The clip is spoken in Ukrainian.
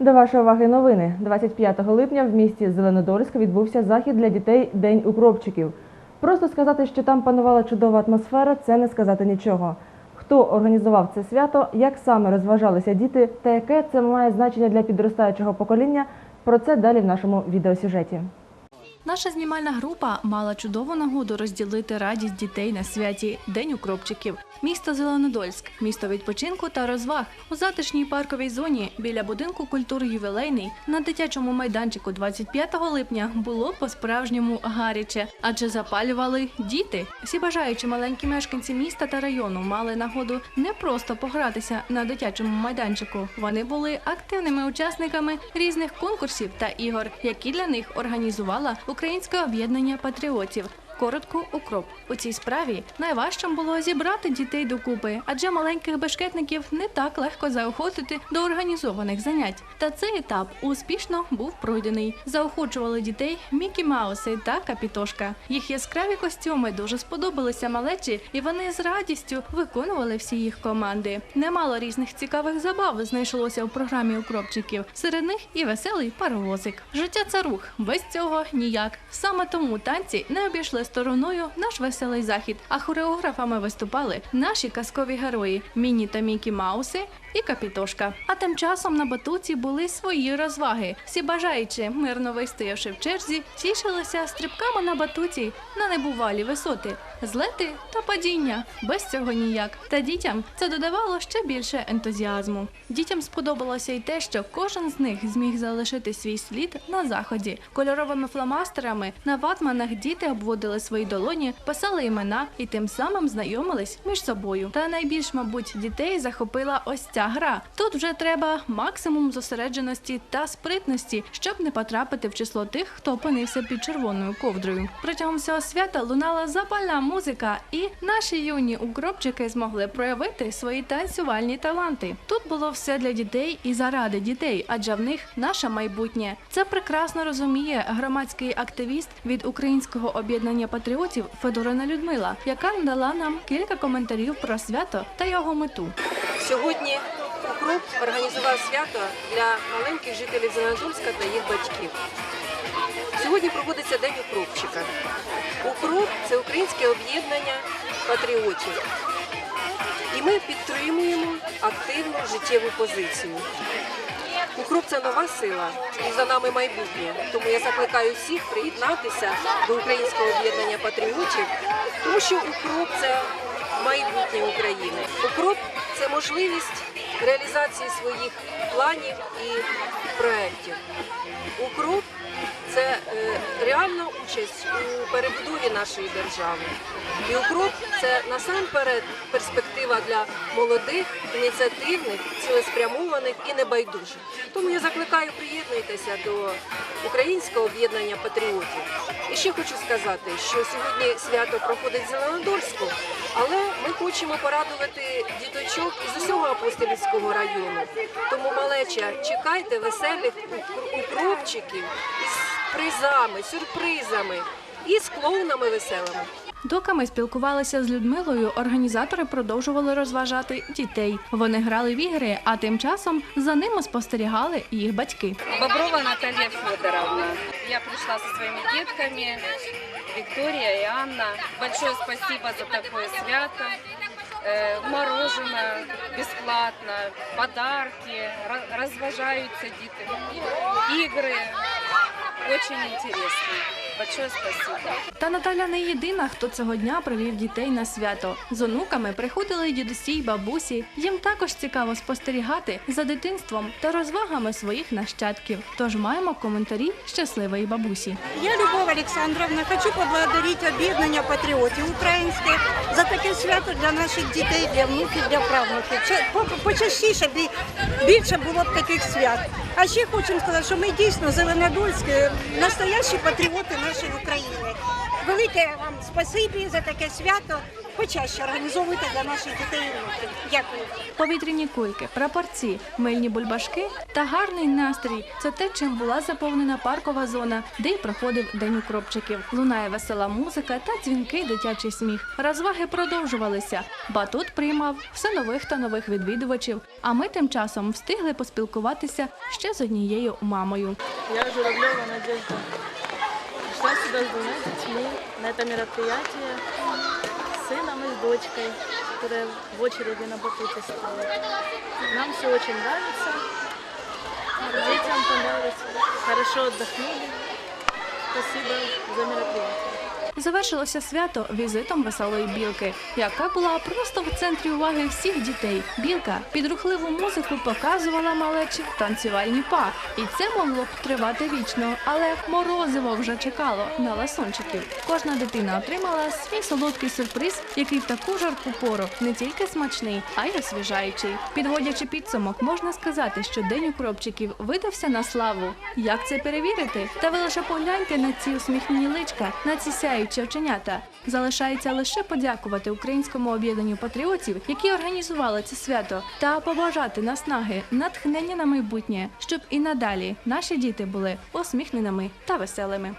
До вашої уваги новини. 25 липня в місті Зеленодольськ відбувся захід для дітей День укропчиків. Просто сказати, що там панувала чудова атмосфера, це не сказати нічого. Хто організував це свято, як саме розважалися діти та яке це має значення для підростаючого покоління, про це далі в нашому відеосюжеті. Наша знімальна група мала чудову нагоду розділити радість дітей на святі День укропчиків. Місто Зеленодольськ, місто відпочинку та розваг. У затишній парковій зоні біля будинку культури ювілейний на дитячому майданчику 25 липня було по-справжньому гаряче, адже запалювали діти. Всі бажаючі маленькі мешканці міста та району мали нагоду не просто погратися на дитячому майданчику. Вони були активними учасниками різних конкурсів та ігор, які для них організувала Українське об'єднання патріотів. Коротко укроп у цій справі найважчим було зібрати дітей докупи, адже маленьких бешкетників не так легко заохотити до організованих занять. Та цей етап успішно був пройдений. Заохочували дітей Мікі Мауси та Капітошка. Їх яскраві костюми дуже сподобалися малечі, і вони з радістю виконували всі їх команди. Немало різних цікавих забав знайшлося у програмі укропчиків. Серед них і веселий паровозик. Життя це рух, без цього ніяк. Саме тому танці не обійшли стороною наш веселий захід. А хореографами виступали наші казкові герої Міні та Мікі Мауси і Капітошка. А тим часом на батуті були свої розваги. Всі бажаючи, мирно вистоявши в черзі, тішилися стрибками на батуті на небувалі висоти, злети та падіння. Без цього ніяк. Та дітям це додавало ще більше ентузіазму. Дітям сподобалося й те, що кожен з них зміг залишити свій слід на заході. Кольоровими фломастерами на ватманах діти обводили свої долоні, писали імена і тим самим знайомились між собою. Та найбільш, мабуть, дітей захопила ось ця гра. Тут вже треба максимум зосередженості та спритності, щоб не потрапити в число тих, хто опинився під червоною ковдрою. Протягом всього свята лунала запальна музика, і наші юні укропчики змогли проявити свої танцювальні таланти. Тут було все для дітей і заради дітей, адже в них наше майбутнє. Це прекрасно розуміє громадський активіст від українського об'єднання патріотів Федорина Людмила, яка надала нам кілька коментарів про свято та його мету. Сьогодні організував свято для маленьких жителів Зеленодольська та їх батьків. Сьогодні проводиться День укропчика. Укроп це українське об'єднання патріотів. І ми підтримуємо активну життєву позицію. Укроп це нова сила і за нами майбутнє. Тому я закликаю всіх приєднатися до українського об'єднання патріотів, тому що укроп це майбутнє України. Укроп це можливість реалізації своїх планів і проєктів. Укроп це е, реальна участь у перебудові нашої держави. І укроп це насамперед перспектива для молодих, ініціативних, цілеспрямованих і небайдужих. Тому я закликаю приєднуйтеся до українського об'єднання патріотів. І ще хочу сказати, що сьогодні свято проходить в Зеленодольську, але ми хочемо порадувати діточок із усього апостолівського району. Тому малеча, чекайте веселих укр- укропчиків із призами, сюрпризами і з клоунами веселими. Доки ми спілкувалися з Людмилою, організатори продовжували розважати дітей. Вони грали в ігри, а тим часом за ними спостерігали їх батьки. Боброва Наталья Федоровна. Пришла со своими детками, Виктория и Анна. Большое спасибо за такое свято. Э, Мороженое бесплатно, подарки, ра- разважаются дети, игры. Очень интересно. Большое спасибо. Та Наталя не єдина, хто цього дня привів дітей на свято. З онуками приходили й дідусі й бабусі. Їм також цікаво спостерігати за дитинством та розвагами своїх нащадків. Тож маємо коментарі щасливої бабусі. Я, Любов Олександровна, хочу поблагодарити об'єднання патріотів українське за таке свято для наших дітей, для внуків, для правнуків. Почастіше бі- більше було б таких свят. А ще хочемо сказати, що ми дійсно зеленодольські, настоящі патріоти нашої України. Велике вам спасибі за таке свято. почаще організовуйте для наших дітей і внуків. Дякую. Повітряні кульки, прапорці, мильні бульбашки та гарний настрій це те, чим була заповнена паркова зона, де й проходив день укропчиків. Лунає весела музика та дзвінкий дитячий сміх. Розваги продовжувалися. Батут приймав все нових та нових відвідувачів. А ми тим часом встигли поспілкуватися ще з однією мамою. Я Журавлева Надежда. Пришла сюда с двумя детьми на это мероприятие с сыном и с дочкой, которая в очереди на батуте стала. Нам все очень нравится. Детям понравилось. Хорошо отдохнули. Спасибо за мероприятие. Завершилося свято візитом веселої білки, яка була просто в центрі уваги всіх дітей. Білка під рухливу музику показувала малечі танцювальні па. І це могло б тривати вічно, але морозиво вже чекало на ласунчиків. Кожна дитина отримала свій солодкий сюрприз, який в таку жарку пору не тільки смачний, а й освіжаючий. Підводячи підсумок, можна сказати, що день укропчиків видався на славу. Як це перевірити? Та ви лише погляньте на ці усміхнені личка, на ці сяючі оченята. Залишається лише подякувати українському об'єднанню патріотів, які організували це свято, та побажати наснаги, натхнення на майбутнє, щоб і надалі наші діти були усміхненими та веселими.